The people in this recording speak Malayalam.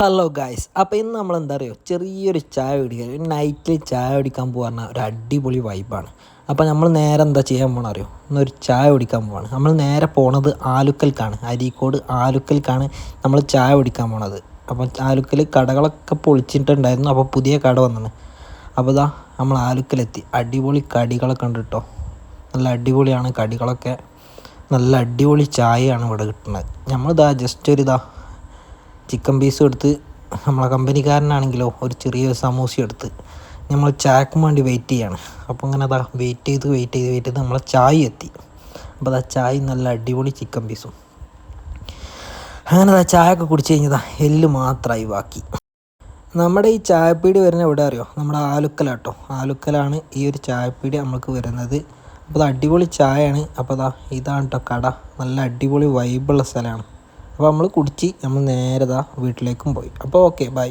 ഹലോ ഗായ്സ് അപ്പോൾ ഇന്ന് നമ്മൾ എന്താ പറയുക ചെറിയൊരു ചായ കുടിക്കുക ഒരു നൈറ്റിൽ ചായ കുടിക്കാൻ പോകുന്ന ഒരു അടിപൊളി വൈബാണ് അപ്പോൾ നമ്മൾ നേരെ എന്താ ചെയ്യാൻ പോകണം അറിയോ? ഇന്നൊരു ചായ കുടിക്കാൻ പോവാണ്. നമ്മൾ നേരെ പോണത് ആലുക്കൽക്കാണ്. അരീക്കോട് ആലുക്കൽക്കാണ് നമ്മൾ ചായ കുടിക്കാൻ പോണത്. അപ്പോൾ ആലുക്കൽ കടകളൊക്കെ പൊളിച്ചിട്ടുണ്ടായിരുന്നു. അപ്പോൾ പുതിയ കട വന്നാണ്. അപ്പോൾ ഇതാ നമ്മൾ ആലുക്കലെത്തി. അടിപൊളി കടികളൊക്കെ ഉണ്ട് കേട്ടോ നല്ല അടിപൊളിയാണ്. കടികളൊക്കെ നല്ല അടിപൊളി ചായയാണ് ഇവിടെ കിട്ടുന്നത് നമ്മളിതാ ജസ്റ്റ് ഒരു ഇതാ ചിക്കൻ പീസും എടുത്ത് നമ്മളെ കമ്പനിക്കാരനാണെങ്കിലോ ഒരു ചെറിയ സമൂസ എടുത്ത് നമ്മൾ ചായക്കും വേണ്ടി വെയിറ്റ് ചെയ്യാണ്. അപ്പോൾ അങ്ങനെ അതാ വെയിറ്റ് ചെയ്ത് വെയിറ്റ് ചെയ്ത് വെയിറ്റ് ചെയ്ത് നമ്മളെ ചായ എത്തി. അപ്പോൾ അതാ ചായ നല്ല അടിപൊളി ചിക്കൻ പീസും അങ്ങനെ അതാ ചായ ഒക്കെ കുടിച്ച് കഴിഞ്ഞതാ എല്ല് മാത്രമായി ബാക്കി. നമ്മുടെ ഈ ചായപ്പീടി വരുന്ന എവിടെ അറിയോ? നമ്മുടെ ആലുക്കലാട്ടോ ആലുക്കലാണ് ഈ ഒരു ചായപ്പീടി നമ്മൾക്ക് വരുന്നത്. അപ്പോൾ അത് അടിപൊളി ചായയാണ്. അപ്പോൾ അതാ ഇതാണ് കേട്ടോ കട. നല്ല അടിപൊളി വൈബുള്ള സ്ഥലമാണ്. അപ്പോൾ നമ്മൾ കുടിച്ച് നമ്മൾ നേരെ വീട്ടിലേക്കും പോയി. അപ്പോൾ ഓക്കെ ബൈ